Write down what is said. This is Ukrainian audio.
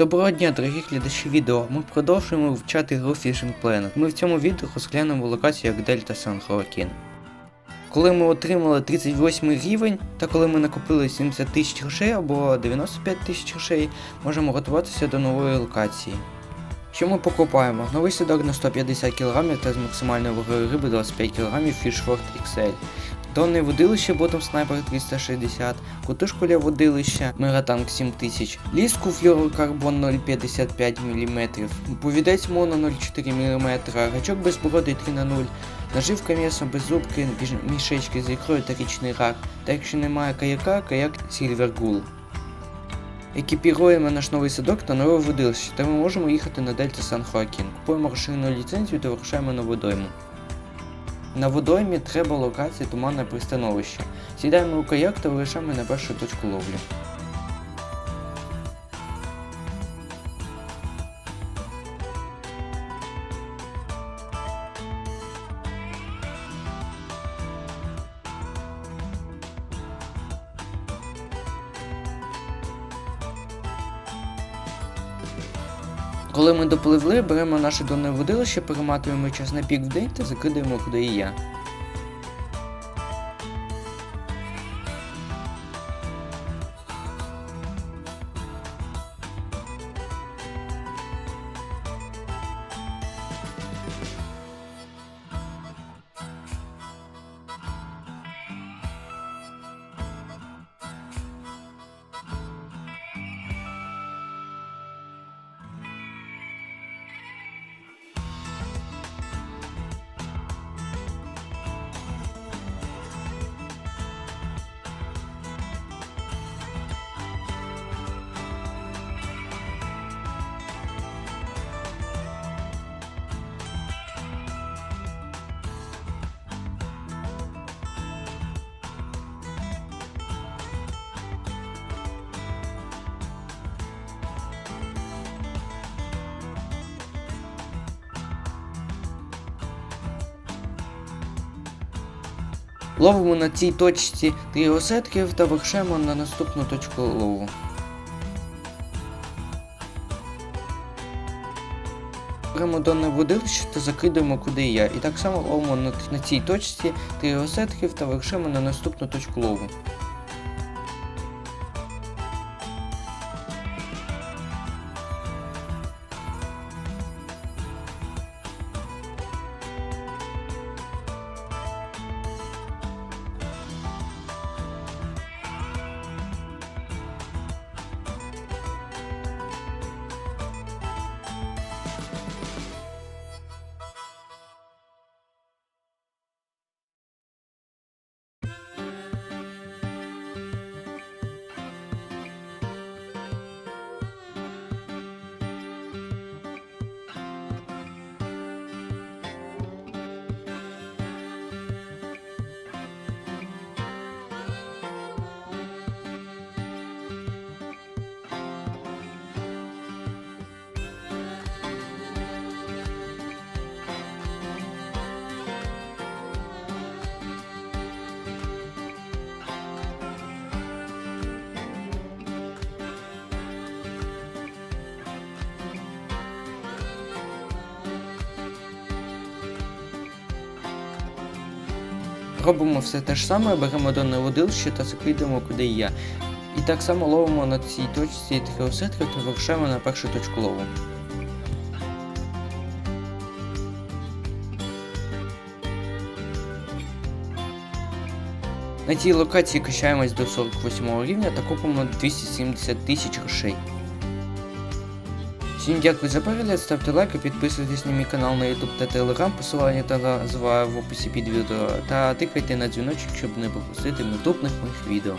Доброго дня, дорогі глядачі відео. Ми продовжуємо вивчати гру Fishing Planet. Ми в цьому відео розглянемо локацію як Дельта Сан Хоакін. Коли ми отримали 38 рівень, та коли ми накопили 70 тисяч грошей або 95 тисяч грошей, можемо готуватися до нової локації. Що ми покупаємо? Новий сідок на 150 кг та з максимальною вагою риби 25 кг Fishford XL. Донне водилище Bottom Sniper 360, кутушку для водилища Мегатанк 7000, ліску флюорокарбон 0,55 мм, повідець моно 0,4 мм, гачок безбородий 3 на 0 наживка м'ясо без зубки, мішечки з ікрою та річний рак, та якщо немає каяка, каяк Silver Gull. Екіпіруємо наш новий садок та нове водилище, та ми можемо їхати на Дельта Сан Хоакін. Купуємо розширену ліцензію та вирушаємо на водойму. На водоймі треба локація туманне пристановище. Сідаємо у каяк та вирішаємо на першу точку ловлі. Коли ми допливли, беремо наше донне водилище, перематуємо час на пік в день та закидаємо куди і я. Ловимо на цій точці три осетків та вирушаємо на наступну точку лову. Беремо донне водилище та закидуємо куди я. І так само ловимо на, цій точці три осетків та вершимо на наступну точку лову. Робимо все те ж саме, беремо донне водилище та закидуємо куди я. І так само ловимо на цій точці три осетки та вирушаємо на першу точку лову. На цій локації качаємось до 48 рівня та купимо 270 тисяч грошей. Всім дякую за перегляд, ставте лайки, підписуйтесь на мій канал на YouTube та Telegram, посилання та назва в описі під відео, та тикайте на дзвіночок, щоб не пропустити наступних моїх відео.